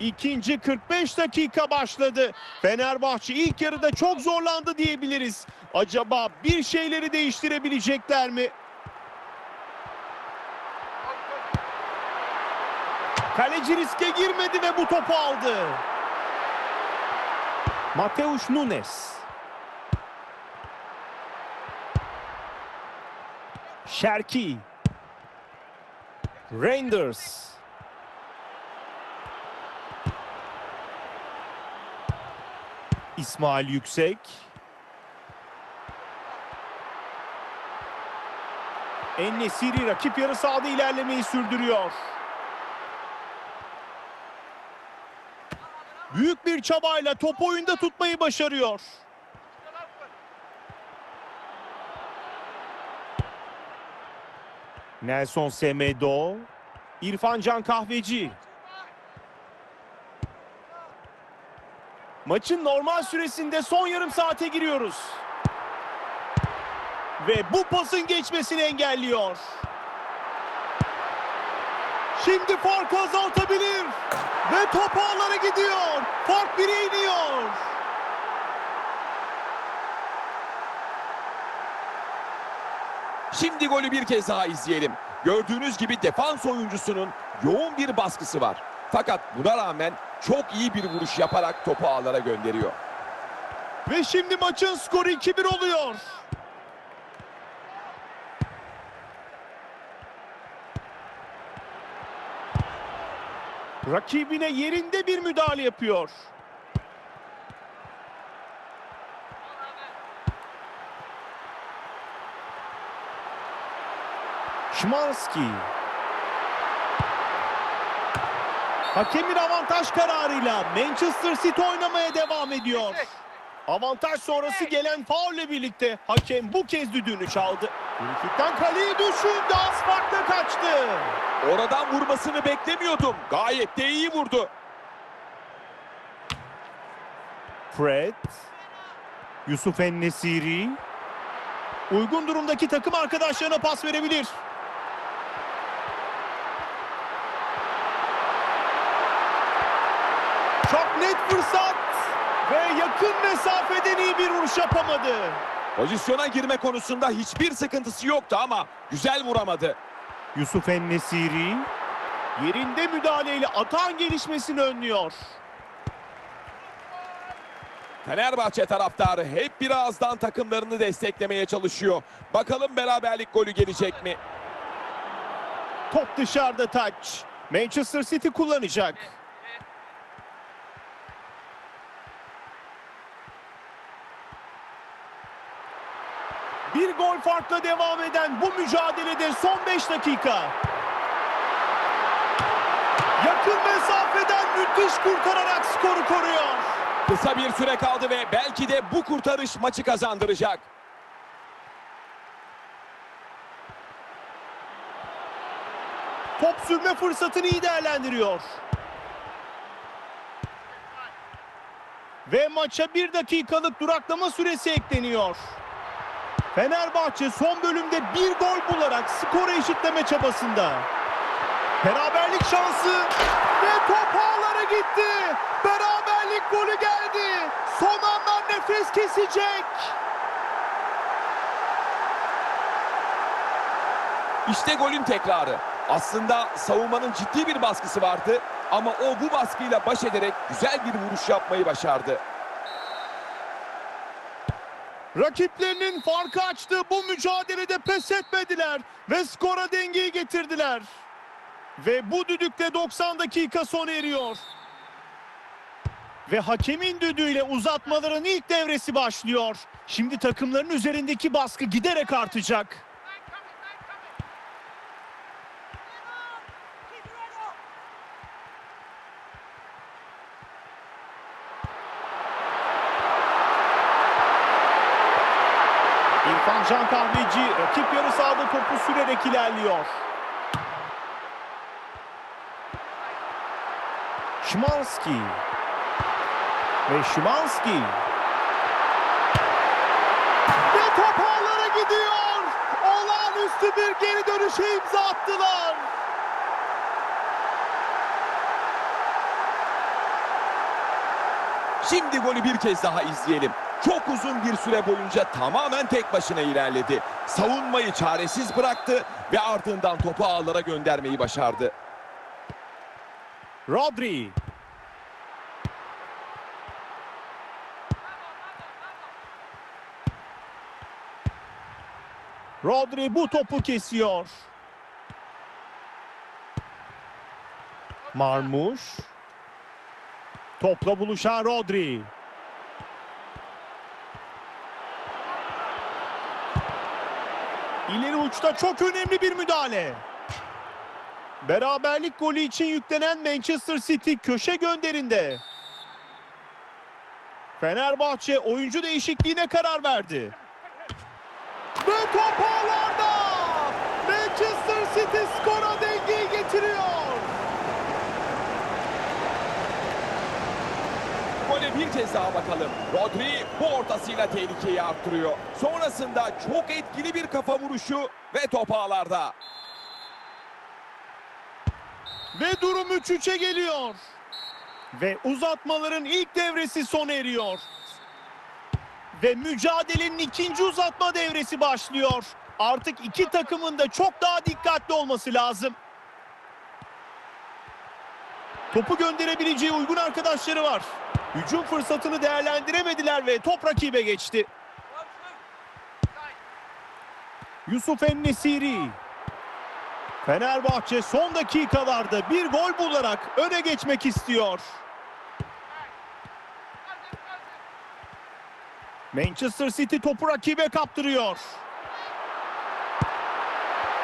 İkinci 45 dakika başladı. Fenerbahçe ilk yarıda çok zorlandı diyebiliriz. Acaba bir şeyleri değiştirebilecekler mi? Kaleci riske girmedi ve bu topu aldı. Mateus Nunes. Şerki. Reinders. İsmail Yüksek. Ennesiri rakip yarı sahada ilerlemeyi sürdürüyor. Büyük bir çabayla topu oyunda tutmayı başarıyor. Nelson Semedo, İrfan Can Kahveci. Maçın normal süresinde son yarım saate giriyoruz. Ve bu pasın geçmesini engelliyor. Şimdi farkı azaltabilir. Ve top ağlara gidiyor. Fark bire iniyor. Şimdi golü bir kez daha izleyelim. Gördüğünüz gibi defans oyuncusunun yoğun bir baskısı var. Fakat buna rağmen çok iyi bir vuruş yaparak topu ağlara gönderiyor. Ve şimdi maçın skoru 2-1 oluyor. Rakibine yerinde bir müdahale yapıyor. Şimanski. Hakemin avantaj kararıyla Manchester City oynamaya devam ediyor. Avantaj sonrası gelen faulle birlikte hakem bu kez düdüğünü çaldı. Frikikten kaleye düşündü az farkla kaçtı. Oradan vurmasını beklemiyordum. Gayet de iyi vurdu. Fred. Yusuf Ennesiri. Uygun durumdaki takım arkadaşlarına pas verebilir. Çok net fırsat ve yakın mesafeden iyi bir vuruş yapamadı. Pozisyona girme konusunda hiçbir sıkıntısı yoktu ama güzel vuramadı. Yusuf Ennesiri yerinde müdahaleyle atağın gelişmesini önlüyor. Fenerbahçe taraftarı hep birazdan takımlarını desteklemeye çalışıyor. Bakalım beraberlik golü gelecek mi? Top dışarıda taç. Manchester City kullanacak. Bir gol farkla devam eden bu mücadelede son 5 dakika. Yakın mesafeden müthiş kurtararak skoru koruyor. Kısa bir süre kaldı ve belki de bu kurtarış maçı kazandıracak. Top sürme fırsatını iyi değerlendiriyor. Ve maça bir dakikalık duraklama süresi ekleniyor. Fenerbahçe son bölümde bir gol bularak skoru eşitleme çabasında. Beraberlik şansı ve top ağlara gitti. Beraberlik golü geldi. Son anlar nefes kesecek. İşte golün tekrarı. Aslında savunmanın ciddi bir baskısı vardı ama o bu baskıyla baş ederek güzel bir vuruş yapmayı başardı. Rakiplerinin farkı açtığı bu mücadelede pes etmediler ve skora dengeyi getirdiler. Ve bu düdükle 90 dakika sona eriyor. Ve hakemin düdüğüyle uzatmaların ilk devresi başlıyor. Şimdi takımların üzerindeki baskı giderek artacak. İrfan Can Kahveci rakip yarı sahada topu sürerek ilerliyor. Şimanski. Ve Şimanski. Ve top ağlara gidiyor. Olağanüstü bir geri dönüşe imza attılar. Şimdi golü bir kez daha izleyelim. Çok uzun bir süre boyunca tamamen tek başına ilerledi. Savunmayı çaresiz bıraktı ve ardından topu ağlara göndermeyi başardı. Rodri. Rodri bu topu kesiyor. Marmuş. Topla buluşan Rodri. İleri uçta çok önemli bir müdahale. Beraberlik golü için yüklenen Manchester City köşe gönderinde. Fenerbahçe oyuncu değişikliğine karar verdi. Ve top ağlarda. Manchester City skora dengeyi getiriyor. Gole bir kez daha bakalım. Rodri bu ortasıyla tehlikeyi arttırıyor. Sonrasında çok etkili bir kafa vuruşu ve top ağlarda. Ve durum 3-3'e geliyor. Ve uzatmaların ilk devresi sona eriyor. Ve mücadelenin ikinci uzatma devresi başlıyor. Artık iki takımın da çok daha dikkatli olması lazım. Topu gönderebileceği uygun arkadaşları var. Hücum fırsatını değerlendiremediler ve top rakibe geçti. Yusuf Ennesiri. Fenerbahçe son dakikalarda bir gol bularak öne geçmek istiyor. Manchester City topu rakibe kaptırıyor.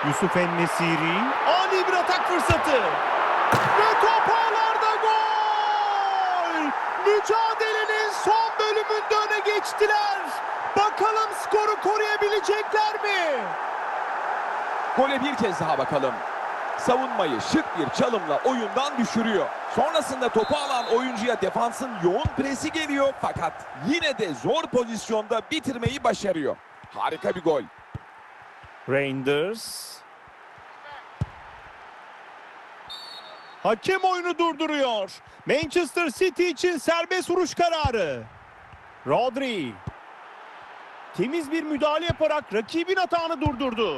Yusuf Ennesiri ani bir atak fırsatı. Ve top gol! Mücadelenin son bölümünde öne geçtiler. Bakalım skoru koruyabilecekler mi? Gole bir kez daha bakalım. Savunmayı şık bir çalımla oyundan düşürüyor. Sonrasında topu alan oyuncuya defansın yoğun presi geliyor fakat yine de zor pozisyonda bitirmeyi başarıyor. Harika bir gol. Reinders. Hakem oyunu durduruyor. Manchester City için serbest vuruş kararı. Rodri. Temiz bir müdahale yaparak rakibin atağını durdurdu.